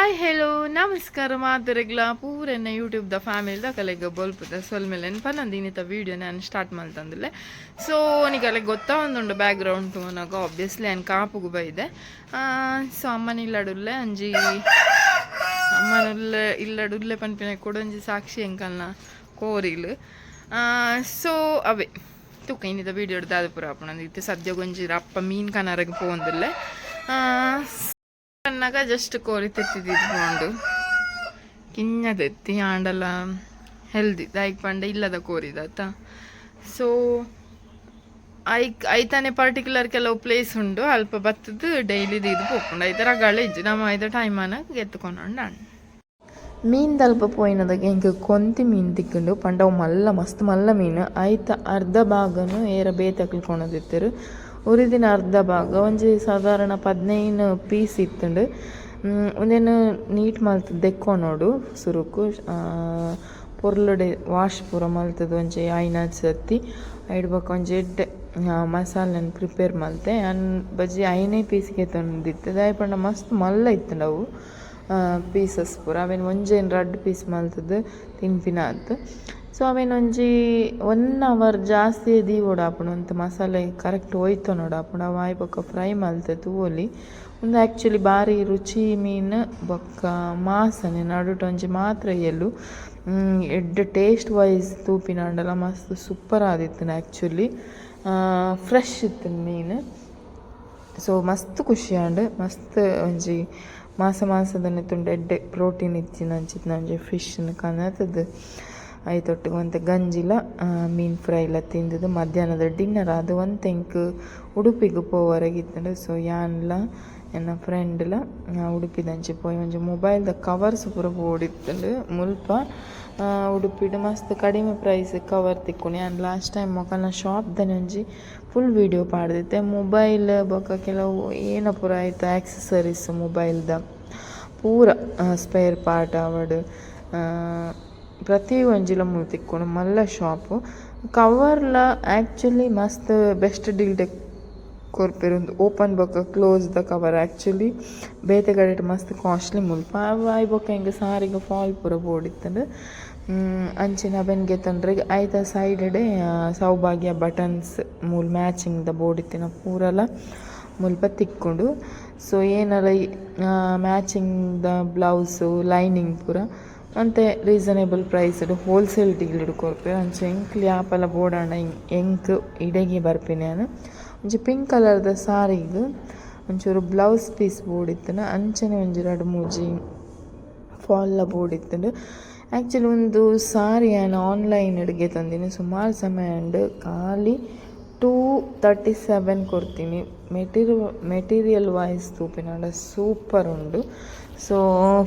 Hi hello ನಮಸ್ಕಾರ ಮಾತರೆಗ್ಲ ಪೂರೆನ್ನ ಯೂಟ್ಯೂಬ್ದ ಫ್ಯಾಮಿಲಿದ ಕಲೆಗೆ ಬಲ್ಪದ ಸೊಲ್ಮೇಲೆ ನೆನಪನಂದಿನಿತ ವೀಡಿಯೋ ನಾನು ಸ್ಟಾರ್ಟ್ ಮಾಡ್ತಂದಿಲ್ಲ. ಸೊ ನಿಗಲೆ ಗೊತ್ತಾ? ಒಂದುಂಡು ಬ್ಯಾಕ್ಗ್ರೌಂಡ್ ನನಗೆ ಆಬ್ವಿಯಸ್ಲಿ ನಾನು ಕಾಪುಗು ಬೈದೆ. ಸೊ ಅಮ್ಮನ ಇಲ್ಲಡುಲ್ಲೆ, ಅಂಜಿ. ಅಮ್ಮನುಲ್ಲೆ ಇಲ್ಲಡುಲ್ಲೆ ಪನ್ಪಿನ ಕೊಡೊಂಜಿ ಸಾಕ್ಷಿ ಎಂಕಲ್ನ ಕೋರಿಲ್. ಸೊ ಅವೇ. ತುಕ್ಕ ಇನ್ನಿತ ವೀಡಿಯೋ ದಾದ ಪುರ ಆಪುಂಡು ಇತ್ತೆ ಸದ್ಯ ಗೊಂಜಿ ಅಪ್ಪ ಮೀನ್ ಕನರಗೆ ಪೋಂದಿಲ್ಲೆ ಅನ್ನಗ ಜಸ್ಟ್ ಕೋರಿ ತೆತ್ತಿದ್ಕೊಂಡು ಕಿನ್ನ ತೆತ್ತಿ ಆಂಡಲ ಹೆಲ್ದಿ ದಾಯಿಕ್ ಪಂಡ ಇಲ್ಲದ ಕೋರಿದಾತ ಸೊ ಐಕ್, ಐತಾನೆ ಪರ್ಟಿಕ್ಯುಲರ್ ಕೆಲವು ಪ್ಲೇಸ್ ಉಂಡು, ಅಲ್ಪ ಬತ್ತದು ಡೈಲಿ ಇದು ಹೋಗ್ಕೊಂಡು ಐತರ ಗಳೇಜ್ ನಮ್ಮ ಐದ ಟೈಮನ ಎತ್ತುಕೊಂಡು ಅಣ್ಣ ಮೀನ್ ದಲ್ಪ ಪೋಯಿನದಾಗ ಹಿಂಗೆ ಕೊಂತಿ ಮೀನ್ ತಿಕ್ಕೊಂಡು ಪಂಡವು ಮಲ್ಲ, ಮಸ್ತ್ ಮಲ್ಲ ಮೀನು, ಐತ ಅರ್ಧ ಭಾಗನು ಏರ ಬೇತಕ್ಲಿಕೊಣದಿತ್ತರು ಉರಿದಿನ ಅರ್ಧ ಭಾಗ ಒಂಜಿ ಸಾಧಾರಣ ಪದ್ನೈನು ಪೀಸ್ ಇತ್ತುಂಡು ಒಂದೇನು ನೀಟ್ ಮಲ್ತುದ್ ದೆಕ್ಕೋ ನೋಡು ಸುರುಕು ಪೊರ್ಲುಡೆ ವಾಶ್ ಪೂರ ಮಲ್ತದ ಒಂಜಿ ಐನ ಸತ್ತಿ ಐಡ್ ಬೊಕ ಒಂಜಿ ಎಡ್ಡೆ ಮಸಾಲೆನ್ ಪ್ರಿಪೇರ್ ಮಲ್ತೆ ಅನ್ ಬಜ್ಜಿ ಐನೇ ಪೀಸ್ಗೆ ತಂದಿತ್ತು ದಾಯ ಪಂಡ ಮಸ್ತ್ ಮಲ್ಲ ಇತ್ತುಂಡು ಅವು ಪೀಸಸ್ ಪೂರ ಅವೇನು ಒಂಜೇನು ರಡ್ಡ್ ಪೀಸ್ ಮಲ್ತದ್ದು ತಿನ್ಪಿನ ಆತು ಸೊ ಆಮೇಲೆ ಒಂಜಿ ಒನ್ ಅವರ್ ಜಾಸ್ತಿ ದೀವೋಡು ಆಪುಂಡು ಅಂತ ಮಸಾಲೆ ಕರೆಕ್ಟ್ ಹೋಯ್ತು ನೋಡು ಆಪುಂಡು ಬೊಕ್ಕ ಫ್ರೈ ಮಲ್ತೆ ತೂವೊಲಿ ಒಂದು ಆ್ಯಕ್ಚುಲಿ ಭಾರಿ ರುಚಿ, ಮೀನು ಬೊಕ್ಕ, ಮಾಸನೆ ನಡುಟ ಒಂಜಿ ಮಾತ್ರ ಎಲ್ಲು. ಎಡ್ಡೆ ಟೇಸ್ಟ್ ವೈಸ್ ತೂಪಿನಾಂಡಲ ಮಸ್ತ್ ಸೂಪರ್ ಆದಿತ್ತು ಆ್ಯಕ್ಚುಲಿ ಫ್ರೆಶ್ ಇತ್ತು ಮೀನು. ಸೊ ಮಸ್ತ್ ಖುಷಿ ಆಂಡ್ ಮಸ್ತ್ ಒಂಜಿ ಮಾಸ ಮಾಸದನೆ ತುಂಡು ಎಡ್ಡೆ ಪ್ರೋಟೀನ್ ಇತ್ತಿನ ಅಂಚಿತ್ತಿನ ಒಂಜಿ ಫಿಶ್ನ ಕನತದು. ಐತೊಟ್ಟಿಗೆ ಒಂತೆ ಗಂಜಿಲ ಮೀನು ಫ್ರೈ ಎಲ್ಲ ತಿಂದುದು ಮಧ್ಯಾಹ್ನದ ಡಿನ್ನರ್ ಅದು ಒಂದು ಎಂಕ್ ಉಡುಪಿಗೆ ಪೋವರೆಗಿತ್ತಂಡು ಸೊ ಯಾನ್ಲ ಎನ್ನ ಫ್ರೆಂಡ್ಲ ಉಡುಪಿದಂಚೆ ಪೋಯಿ ಒಂಜಿ ಮೊಬೈಲ್ದ ಕವರ್ಸ್ ಪೂರ ಬೋಡಿತ್ತಂಡು ಮುಲ್ಪ ಉಡುಪಿಡ್ ಮಸ್ತ್ ಕಡಿಮೆ ಪ್ರೈಸ್ ಕವರ್ ತಿಕ್ಕೊಂಡು ಯಾನ್ ಲಾಸ್ಟ್ ಟೈಮ್ ಮೊಕಲ್ನ ಶಾಪ್ದನೆ ಒಂಜಿ ಫುಲ್ ವೀಡಿಯೋ ಪಾಡ್ದಿತ್ತೆ. ಮೊಬೈಲ್ ಬೊಕ ಕೆಲವು ಏನ ಪೂರ ಆಕ್ಸೆಸರೀಸ್ ಮೊಬೈಲ್ ಮೊಬೈಲ್ದ ಪೂರ ಸ್ಪೇರ್ ಪಾರ್ಟ್ ಆವಡ್ ಪ್ರತಿ ಒಂಜಿಲ ಮೂಲು ಮಲ್ಲ ಶಾಪು. ಕವರ್ಲ ಆ್ಯಕ್ಚುಲಿ ಮಸ್ತ್ ಬೆಸ್ಟ್ ಡೀಲ್ ಡೆಕ್ ಕೊರ್ಪೆರ್ ಒಂದು ಓಪನ್ ಬೊಕ್ಕ ಕ್ಲೋಸ್ ದ ಕವರ್ ಆ್ಯಕ್ಚುಲಿ ಬೇತೆ ಕಡೆಟ್ ಮಸ್ತ್ ಕಾಸ್ಟ್ಲಿ ಮುಲ್ಪ ಅವಾಯ್ ಬೊಕ್ಕ ಹಿಂಗೆ ಸಾರಿಗೆ ಫಾಲ್ ಪೂರ ಬೋಡಿತ್ತಂದು. ಅಂಚಿನ ಬೆನ್ಗೆ ತಂದ್ರೆ ಐತ ಸೈಡೆ ಸೌಭಾಗ್ಯ ಬಟನ್ಸ್ ಮೂಲ್ ಮ್ಯಾಚಿಂಗ್ ದ ಬೋಡಿತ್ತಿನ ಪೂರಲ ಮುಲ್ಪ ತಿಕ್ಕೊಂಡು ಸೊ ಏನಲ್ಲ ಮ್ಯಾಚಿಂಗ್ ದ ಬ್ಲೌಸು, ಲೈನಿಂಗ್ ಪೂರ. ಅಂತೆ ರೀಸನೇಬಲ್ ಪ್ರೈಸ್ಡ್ ಹೋಲ್ಸೇಲ್ ಡೀಲ್ ಕೊರ್ಪೆ ಅಂಚೆ ಎಂಕ್ಲಿ ಆಪಲ ಬೋಡಾಂಡ ಎಂಕ್ ಇಡೆಗೆ ಬರ್ಪಿನಿ ನಾನು ಒಂಜಿ ಪಿಂಕ್ ಕಲರ್ದ ಸಾರಿಗೆ ಒಂಚೂರು ಬ್ಲೌಸ್ ಪೀಸ್ ಬೋಡಿತ್ತನ ಅಂಚನೆ ಒಂಜಿ ಎರಡು ಮೂಜಿ ಫಾಲ್ಲ ಬೋಡಿತ್ತುಂಡು ಆ್ಯಕ್ಚುಲಿ ಒಂದು ಸಾರಿ ಆನ್ ಆನ್ಲೈನ್ ಅಡುಗೆ ತಂದಿನಿ ಸುಮಾರು ಸಮಯ ಅಂಡ್ ಖಾಲಿ ಟೂ ತರ್ಟಿ ಸೆವೆನ್ ಕೊಡ್ತೀನಿ. ಮೆಟೀರಿಯಲ್ ಮೆಟೀರಿಯಲ್ ವೈಸ್ ತೂಪಿನಾಡ ಸೂಪರ್ ಉಂಡು ಸೊ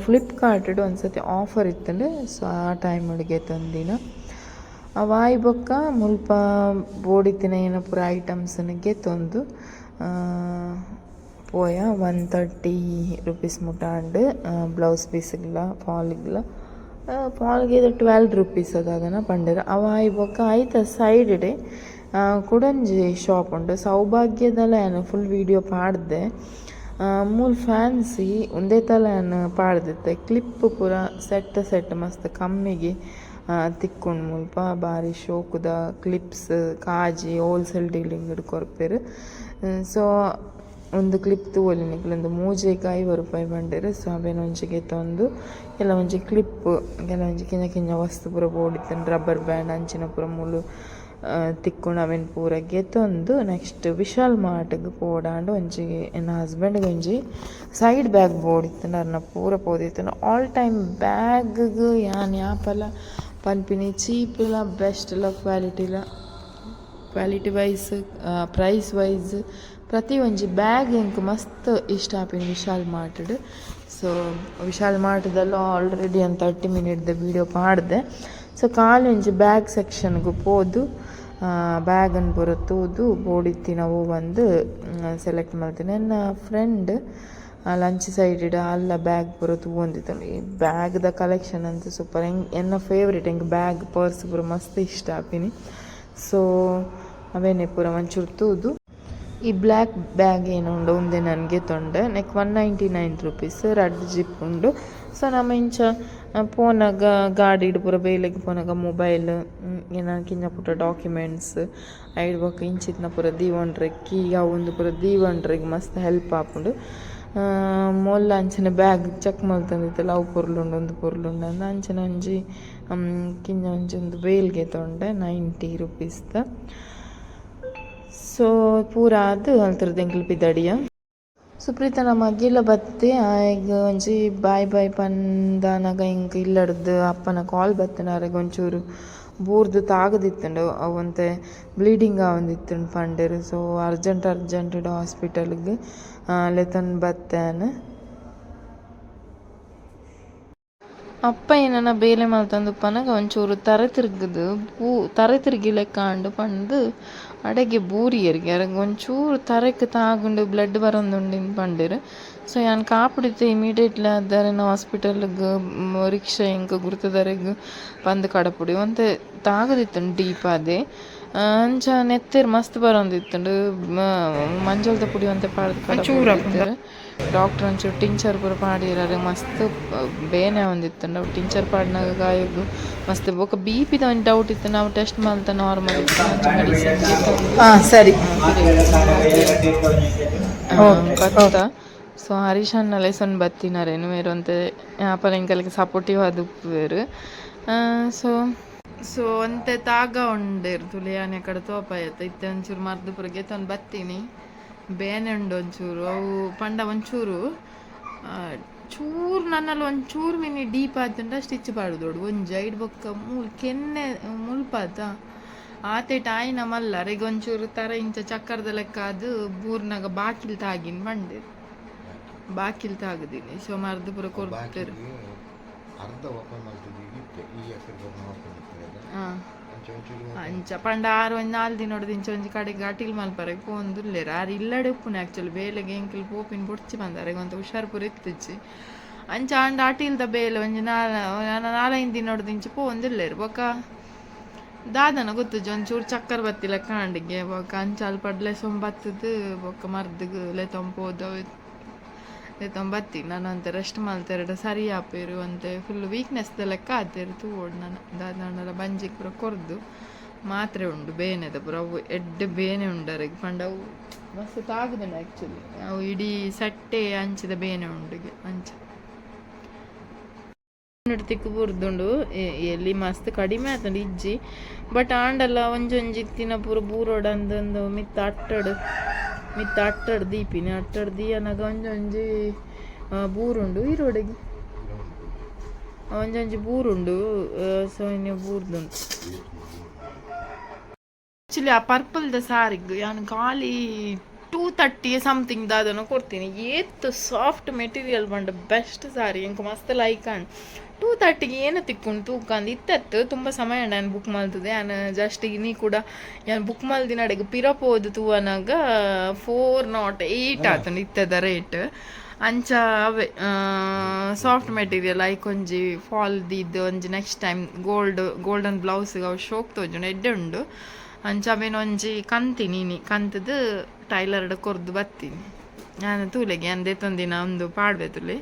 ಫ್ಲಿಪ್ಕಾರ್ಟ್ ಒಂದು ಸತಿ ಆಫರ್ ಇತ್ತಲ್ಲ ಸೊ ಆ ಟೈಮ್ ಅಡುಗೆ ತಂದಿನ. ವಾಯ್ ಬೊಕ್ಕ ಮುಲ್ಪ ಬೋಡಿತ್ತಿನ ಏನ ಪೂರ ಐಟಮ್ಸನಿಗೆ ತಂದು ಪೋಯ ಒನ್ ತರ್ಟಿ ರುಪೀಸ್ ಮುಟ್ಟಾಂಡ್ ಬ್ಲೌಸ್ ಪೀಸ್ಗಳ ಫಾಲ್ಗಳ ಫಾಲ್ಗೆ ಇದು ಟ್ವೆಲ್ ರುಪೀಸ್ ಅದಾದನ ಪಂಡರ. ಅವಾಯ್ ಬೊಕ್ಕ ಐತ ಸೈಡ್ ಡೇ ಕುಡಂಜಿ ಶಾಪ್ ಸೌಭಾಗ್ಯದಲ್ಲ ನಾನು ಫುಲ್ ವೀಡಿಯೋ ಪಾಡ್ದೆ. ಮೂಲ್ ಫ್ಯಾನ್ಸಿ ಒಂದೇ ತಲೆ ನಾನು ಪಾಡ್ದಿತ್ತೆ. ಕ್ಲಿಪ್ ಪೂರ ಸೆಟ್ ಸೆಟ್ ಮಸ್ತ್ ಕಮ್ಮಿಗೆ ತಿಕ್ಕೊಂಡು ಮುಲ್ಪ ಬಾರಿ ಶೋಕುದ ಕ್ಲಿಪ್ಸ್ ಕಾಜಿ ಹೋಲ್ಸೇಲ್ ಡೀಲಿಂಗ್ ಕೊರ್ಪೆರ್ ಸೊ ಒಂದು ಕ್ಲಿಪ್ ತೂವೊಲಿ ನಿಕ್ಲೊಂದು ಮೂಜೆಗೆ ಐವ ರೂಪಾಯಿ ಬಂಡೇರು. ಸೊ ಅವೇನು ಒಂಚಿಗೆ ತಂದು ಒಂಜಿ ಕ್ಲಿಪ್ ಕೆಲ ಒಂಜಿ ಕಿಂಜ ಕಿಂಜ ವಸ್ತು ಪೂರ ಬೋಡಿತ್ತಂಡು. ರಬ್ಬರ್ ಬ್ಯಾಂಡ್ ಅಂಚಿನ ಪೂರ ಮೂಲು ತಿಕ್ಕೊಂಡು ಅವೇನು ಪೂರ ಗೆತ್ತೊಂದು ನೆಕ್ಸ್ಟ್ ವಿಶಾಲ್ ಮಾರ್ಟ್ಗ್ ಪೋಡಾಂಡು ಒಂಜಿ ಎನ್ನ ಹಸ್ಬೆಂಡ್ಗೆ ಒಂಜಿ ಸೈಡ್ ಬ್ಯಾಗ್ ಬೋಡಿತ್ತಂಡು ಅರ್ನ ಪೂರ ಪೋದಿತ್ತಂಡು ಆಲ್ ಟೈಮ್ ಬ್ಯಾಗ್ಗ್ ಯಾನ್ ಯಾಪಲ, ಪನ್ಪಿನಿ ಚೀಪ್ಲ ಬೆಸ್ಟ್ ಕ್ವಾಲಿಟಿಲ ಕ್ವಾಲಿಟಿ ವೈಸ್ ಪ್ರೈಸ್ ವೈಸ್ ಪ್ರತಿ ಒಂಜಿ ಬ್ಯಾಗ್ ಎಂಕ್ ಮಸ್ತ್ ಇಷ್ಟ ಆಪಿನಿ ವಿಶಾಲ್ ಮಾರ್ಟ್ಡ್. ಸೊ ವಿಶಾಲ್ ಮಾರ್ಟ್ದಲ್ಲ ಆಲ್ರೆಡಿ ಒಂದು ತರ್ಟಿ ಮಿನಿಟ್ದ ವೀಡಿಯೋ ಮಾಡಿದೆ ಸೊ ಖಾಲಿ ಒಂಜಿ ಬ್ಯಾಗ್ ಸೆಕ್ಷನ್ಗು ಪೋದು ಬ್ಯಾಗನ್ನು ಪೂರ ತೂದು ಬೋಡಿತ್ತಿ ನಾವು ಒಂದು ಸೆಲೆಕ್ಟ್ ಮಾಡ್ತೀನಿ. ನನ್ನ ಫ್ರೆಂಡ್ ಲಂಚ್ ಸೈಡ್ ಅಲ್ಲ ಬ್ಯಾಗ್ ಪೂರ ತೂವೊಂದಿತ್ತು ಈ ಬ್ಯಾಗ್ದ ಕಲೆಕ್ಷನ್ ಅಂತೂ ಸೂಪರ್ ಹೆಂಗೆ ಎನ್ನ ಫೇವ್ರೇಟ್ ಹೆಂಗೆ ಬ್ಯಾಗ್ ಪರ್ಸ್ ಪೂರ ಮಸ್ತ್ ಇಷ್ಟ ಆಪಿನಿ. ಸೊ ಅವೇನೆ ಪೂರ ಒಂಚೂರು ತೂದು. ಈ ಬ್ಲ್ಯಾಕ್ ಬ್ಯಾಗ್ ಏನುಂಡು ಉಂದೆ ನನಗೆ ತೊಂಡೆ. Neck one ninety nine rupees ರಡ್ ಜಿಪ್ ಉಂಡು. ನಮ್ಮ ಇಂಚ ಪೋನಾಗ ಗಾಡಿಡ್ ಪೂರ ಬೇಲೆಗ್ ಪೋನಾಗ ಮೊಬೈಲ್ ಏನ ಕಿಂಜ ಪುಟ್ಟ ಡಾಕ್ಯುಮೆಂಟ್ಸ್ ಐಡ್ ಬೊಕ ಇಂಚಿತ್ನ ಪೂರ ದೀವಂಡ್ರೆ ಕೀ ಒಂದು ಪೂರ ದೀವೊಂಡ್ರೆಗ್ ಮಸ್ತ್ ಹೆಲ್ಪ್ ಆಪುಂಡು ಮೊಲ್ಲ ಅಂಚನೆ ಬ್ಯಾಗ್ ಚೆಕ್ ಮಲ್ತಂದಿತ್ತಲ್ಲ ಅವು ಪೊರ್ಲುಂಡು ಒಂದು ಪೊರ್ಲುಂಡು ಅಂದ ಅಂಚನೆ ಒಂಜಿ ಕಿಂಜ ಒಂಜಿ ಒಂದು ಬೇಲ್ಗೆ ತೊಂಡೆ ನೈಂಟಿ ರುಪೀಸ್ದ ಸೊ ಪೂರ ಅದು ಅಲ್ತರದ್ದು ಎಂಕಲ್ ಪಿದಡಿಯ ಸುಪ್ರೀತ ನಮ್ಮ ಅಗ್ಗಿಲ ಬತ್ತೆ ಈಗ ಒಂಜಿ ಬಾಯ್ ಬಾಯ್ ಪಂದಾನಗ ಇಂಕ್ ಇಲ್ಲಡ್ದು ಅಪ್ಪನ ಕಾಲ್ ಬತ್ತನಾರೆಗ್ ಒಂಚೂರು. ಬೂರ್ದು ತಾಗದಿತ್ತುಂಡು, ಅವಂತೆ ಬ್ಲೀಡಿಂಗ್ ಆವಂದಿತ್ತುಂಡು ಪಂಡೆರ್ ಸೊ ಅರ್ಜೆಂಟ್ ಅರ್ಜೆಂಟ್ ಹಾಸ್ಪಿಟಲ್ಗೆ ಲೆತನ್ ಬತ್ತೇನೆ ಅಪ್ಪ ಏನನ ಬೇಲೆ ಮಲ್ತಂದುಪ್ಪನಾಗ ಒಂಚೂರು ತರೆ தரை திருக்குது ತರೆ ತಿರ್ಗಿ ಲೆಕ್ಕ ಅಂಡು ಅಡಗೆ ಬೂರಿ ಎರ್ಗೆ. ಒಂಚೂರು ತರೆಕ್ ತಾಗುಂಡು ಬ್ಲಡ್ ಬರೊಂದುಂಡಿನ್ ಪಂಡೆರ್. ಸೊ ಯಾನ್ ಕಾಪಿಡಿತ್ತೆ ಇಮಿಡಿಯೇಟ್ಲಿ ಆದರೆನ ಹಾಸ್ಪಿಟಲ್ಗ್ ರಿಕ್ಷಾ ಇಂಕ ಗುರ್ತದರೆಗ್ ಪಂದ್ ಕಡಪುಡಿ. ಒಂತೆ ತಾಗದಿತ್ತುಂಡು ಡೀಪ್ ಆದೆ. ಅಂಚ ನೆತ್ತೆರ್ ಮಸ್ತ್ ಬರೊಂದಿತ್ತುಂಡು. ಮಂಜಲ್ದ ಪುಡಿ ಒಂತೆ ಪಾಡ್ದ್ ಕಡಪುಡಿ ಡಾಕ್ಟರ್ ಒಂಚೂರು ಟಿಂಚರ್ ಪೂರ ಪಾಡಿರಾರೆ ಮಸ್ತ್ ಬೇನೆ ಒಂದಿತ್ತು. ನಾವು ಟಿಂಚರ್ ಪಾಡಿನಾಗ ಗಾಯಗು ಮಸ್ತ್ ಬೊಕ ಬಿ ಪಿದ ಒಂದು ಡೌಟ್ ಇತ್ತು. ನಾವು ಟೆಸ್ಟ್ ಮಲ್ತ ನಾರ್ಮಲ್ ಇತ್ತು. ಮೆಡಿಸಿನ್ ಸರಿ. ಕತ್ತ ಸೊ ಹರೀಶ್ ಅಣ್ಣ ಲೆಸನ್ ಬತ್ತಿನಾರೇನು ವೇರು ಅಂತ ಆಪಲ್ ಇಂಕಲ್ಗೆ ಸಪೋರ್ಟಿವ್ ಅದು ಬೇರು. ಸೊ ಸೊ ಒಂತೆ ತಾಗ ಉಂಡೇರು ತುಳಿಯಾನೆ ಕಡೆ ತೋಪಾಯತ್ತ. ಇತ್ತೆ ಒಂಚೂರು ಮರ್ದು ಪುರಗೆ ತಂದು ಬತ್ತೀನಿ. ಬೇನೆ ಉಂಡು ಒಂಚೂರು, ಅವು ಪಂಡ ಒಂಚೂರು ಚೂರು ನನ್ನಲ್ಲಿ ಒಂಚೂರು ಮಿನಿ ಡೀಪ್ ಆತುಂಡ ಸ್ಟಿಚ್ ಪಾಡುದೋಡು ಒಂದು ಐಡ್ ಬೊಕ್ಕ ಮೂಲ್ ಕೆನ್ನೆ ಮುಲ್ಪಾತ ಆತೆ ತಾಯಿ ಮಲ್ಲ ಈಗ ಒಂಚೂರು ತರ ಇಂಚ ಚಕ್ಕರದ ಲೆಕ್ಕ ಅದು ಬೂರ್ನಾಗ ಬಾಕಿಲ್ ತಾಗಿನ್ ಬಂಡೆ ಬಾಕಿಲ್ ತಾಗದಿನಿ ಸೊ ಮರ್ದು ಪುರ ಕೊಡ್ತೇರು ಅರ್ಧ ಓಪನ್ ಮಾಡ್ತಿದ್ವಿ ಇತ್ತೆ ಈ ಹೆಸರು ಓಪನ್ ಮಾಡ್ತಿದ್ದಾರೆ ಹಾ ಅಂಚೆ ಪಂಡ ಆರು ಒಂಜಿ ನಾಲ್ ದಿನ ಹೊಡೆದು ಇಂಚ ಒಂಜಿ ಕಡೆಗೆ ಗಾಟಿಲ್ ಮಲ್ಪರೆ ಪೋವೊಂದುಲ್ಲೆರ್ ಆರು ಇಲ್ಲಡೆ ಆ್ಯಕ್ಚುಲಿ ಬೇಲೆಗೆ ಎಂಕಲ್ ಪೋಪಿನ ಬೊಡ್ಚಿ ಬಂದಾರೆ ಒಂತ ಹುಷಾರ್ ಪೂರ ಇತ್ತಿಜ್ಜಿ ಅಂಚ ಆಂಡ ಆಟಿಲ್ದ ಬೇಲೆ ಒಂಜಿ ನಾಲ ನಾಲೈದು ದಿನ ಹೊಡೆದು ಇಂಚ ಪೋವೊಂದುಲ್ಲೆರ್ ಬೊಕ ದಾದನ ಗೊತ್ತುಜಿ ಒಂಚೂರು ಚಕ್ಕರ್ ಬತ್ತಿಲ್ಲ ಕಾಂಡಿಗೆ ಬೊಕ ಅಂಚ ಅಲ್ಲಿ ಪಡ್ಲೆ ಸೊಂಬತ್ತದು ಬೊಕ್ಕ ಮರ್ದಗ್ ಲೆತೊಂಪೋದು ಲೆತೊಂಬತ್ತಿ ನಾನು ಅಂತ ರೆಸ್ಟ್ ಮಲ್ತೆರಡು ಸರಿ ಆಪೇರು ಅಂತ. ಫುಲ್ ವೀಕ್ನೆಸ್ ಲೆಕ್ಕ ಆತೇರು ಓಡ್ ನಾನು. ದಾದಣ್ಣೆಲ್ಲ ಬಂಜಿ ಪೂರ ಕೊರ್ದು. ಮಾತ್ರೆ ಉಂಡು, ಬೇನೆದ ಪೂರ. ಅವು ಎಡ್ಡೆ ಬೇನೆ ಉಂಡರಿಗೆ ಪಂಡ ಅವು ಮಸ್ತ್ ತಾಗುದನ ಆ್ಯಕ್ಚುಲಿ ಅವು ಇಡೀ ಸಟ್ಟೆ ಅಂಚಿದ ಬೇನೆ ಉಂಡಿಗೆ ಅಂಚ ತಿಕ್ಕು ಬುರ್ದುಂಡು. ಎಲ್ಲಿ ಮಸ್ತ್ ಕಡಿಮೆ ಆತಂಡು ಇಜ್ಜಿ. ಬಟ್ ಆಂಡಲ್ಲ ಒಂಜೊಂಜಿ ತಿನ್ನ ಪೂರ ಬೂರೋಡ ಅಂದಂದು ಮಿತ್ತ ಅಟ್ಟಡು. ಮಿತ್ತ ಅಟ್ಟಡ್ ದೀಪಿನಿ ಅಟ್ಟಡ್ ದೀಯನಾಗ ಒಂಜೊಂಜಿ ಬೂರುಂಡು, ಈರೋಡಿಗೆ. ಒಂಜೊಂಜಿ ಬೂರುಂಡು ಸೊ ಇನ್ನು ಬೂರ್ದುಂಡು ಆ್ಯಕ್ಚುಲಿ ಆ ಪರ್ಪಲ್ದ ಸಾರಿಗೆ ನಾನು ಖಾಲಿ ಟೂ ತರ್ಟಿ ಸಮಥಿಂಗ್ ದಾದನು ಕೊಡ್ತೀನಿ. ಏತ್ ಸಾಫ್ಟ್ ಮೆಟೀರಿಯಲ್ ಬಂಡ ಬೆಸ್ಟ್ ಸಾರಿ. ಎಂಕ ಮಸ್ತ್ ಲೈಕ್ ಅಂಡ್ ಟೂ ತರ್ಟಿಗೆ ಏನು ತಿಕ್ಕೊಂಡು ತೂಕಂದು ಇತ್ತತ್ತು. ತುಂಬ ಸಮಯ ನಾನು ಬುಕ್ ಮಾಡ್ತದೆ. ನಾನು ಜಸ್ಟ್ ನೀ ಕೂಡ ನಾನು ಬುಕ್ ಮಾಡ್ದಿನ ಅಡೆಗೆ ಪಿರಪೋದು ತೂವನಾಗ ಫೋರ್ ನಾಟ್ ಏಯ್ಟ್ ಆತಂಡು ಇತ್ತದ ರೇಟ್ ಅಂಚ ಅವೇ ಸಾಫ್ಟ್ ಮೆಟೀರಿಯಲ್ ಐಕ್ ಒಂಜಿ ಫಾಲ್ದಿದ್ದು ಒಂಜಿ ನೆಕ್ಸ್ಟ್ ಟೈಮ್ ಗೋಲ್ಡ್ ಗೋಲ್ಡನ್ ಬ್ಲೌಸ್ಗೆ ಅವು ಶೋಕ್ ತೋಜುಂಡು ಎಡ್ಡೆ ಉಂಡು. ಅಂಚ ಅವೇನು ಒಂಜಿ ಕಂತಿ ನೀನಿ ಕಂತದು ಟೈಲರ್ಡ್ ಕೊರ್ದು ಬತ್ತೀನಿ. ನಾನು ತೂಲೆಗೆ ಅಂದೆ ತಂದಿನ ಒಂದು ಪಾಡ್ವೆ ತುಲೆ.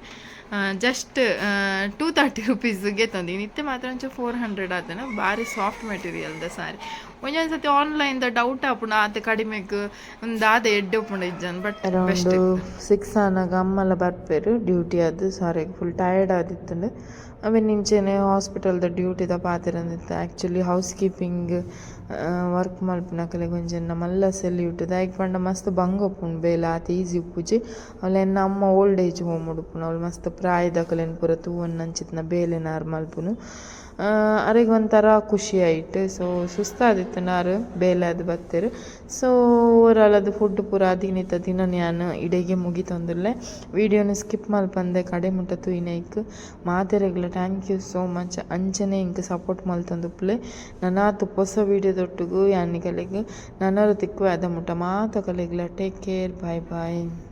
ಜಸ್ಟ್ ಟೂ ತರ್ಟಿ ರುಪೀಸ್ಗೆ ತಂದೀನಿ. ಇತ್ತೆ ಮಾತ್ರ ಒಂಚೂರು ಫೋರ್ ಹಂಡ್ರೆಡ್ ಆತನ. ಭಾರಿ ಸಾಫ್ಟ್ ಮೆಟೀರಿಯಲ್ದ ಸಾರಿ. ಒಂದೊಂದು ಸತಿ ದ ಡೌಟ್ ಆಪುಂಡು, ಆತ ಕಡಿಮೆಗ್ ಒಂದು ಆದ ಎಡ್ಡೆ ಉಪ್ಪುಂಡು ಇಜ್ಜನ್ ಬಟ್ ಬೆಸ್ಟ್ ಸಿಕ್ಸ್ ಆನಾಗ ಅಮ್ಮಲ ಬರ್ಪೇರು ಡ್ಯೂಟಿ ಅದು ಸಾರಿ ಫುಲ್ ಟಯರ್ಡ್ ಆದಿತ್ತು ಅವೆ ನಿಂಚೆನೆ ಹಾಸ್ಪಿಟಲ್ದ ಡ್ಯೂಟಿದ ಪಾತಿರಂದಿತ್ತು ಆ್ಯಕ್ಚುಲಿ ಹೌಸ್ ಕೀಪಿಂಗ್ ವರ್ಕ್ ಮಲ್ಪನಕಲೆ ಗೊಂಜೆನ್ನ ಮಲ್ಲ ಸೆಲ್ಯೂಟ್ ದಾಯ್ಕ್ ಪಂಡ ಮಸ್ತ್ ಬಂಗ ಉಪ್ಪುಂಡು ಬೇಲ, ಆತ ಈಸಿ ಉಪ್ಪುಜಿ. ಅವಳೆನ್ನ ಅಮ್ಮ ಓಲ್ಡ್ ಏಜ್ ಹೋಮ್ ಉಡುಪುನು ಅವಳು ಮಸ್ತ್ ಪ್ರಾಯದಕಲೆನ್ ಪೂರ ತೂವನ್ನಂಚಿತ್ನ ಬೇಲೆ ನಾರ್ ಮಲ್ಪುನು ಅರೆಗೆ ಒಂಥರ ಖುಷಿ ಆಯಿತು. ಸೊ ಸುಸ್ತಾದಿತ್ತು. ಬೇಲೆ ಅದು ಬತ್ತೇರು ಸೊ ಓವರಾಲ್ ಅದು ಫುಡ್ ಪೂರ ದಿನಿತ ದಿನ ನಾನು ಇಡೆಗೆ ಮುಗಿತೊಂದುಲ್ಲೆ. ವೀಡಿಯೋನ ಸ್ಕಿಪ್ ಮಲ್ಪಂದೆ ಕಡೆ ಮುಟ್ಟ ಇನೈಕ್ ಮಾತೆರೆಗ್ಲ ಥ್ಯಾಂಕ್ ಯು ಸೋ ಮಚ್ ಅಂಚನೆ ಇಂಕ್ ಸಪೋರ್ಟ್ ಮಲ್ತೊಂದುಪ್ಲೆ ನನಾತು ಹೊಸ ವಿಡಿಯೋದೊಟ್ಟಿಗೂ ಯಾನಿಗಲಿಗೆ ನನ್ನ ತಿಕ್ಕುವೆ ಅದ ಮುಟ್ಟ ಮಾತ ಟೇಕ್ ಕೇರ್ ಬಾಯ್ ಬಾಯ್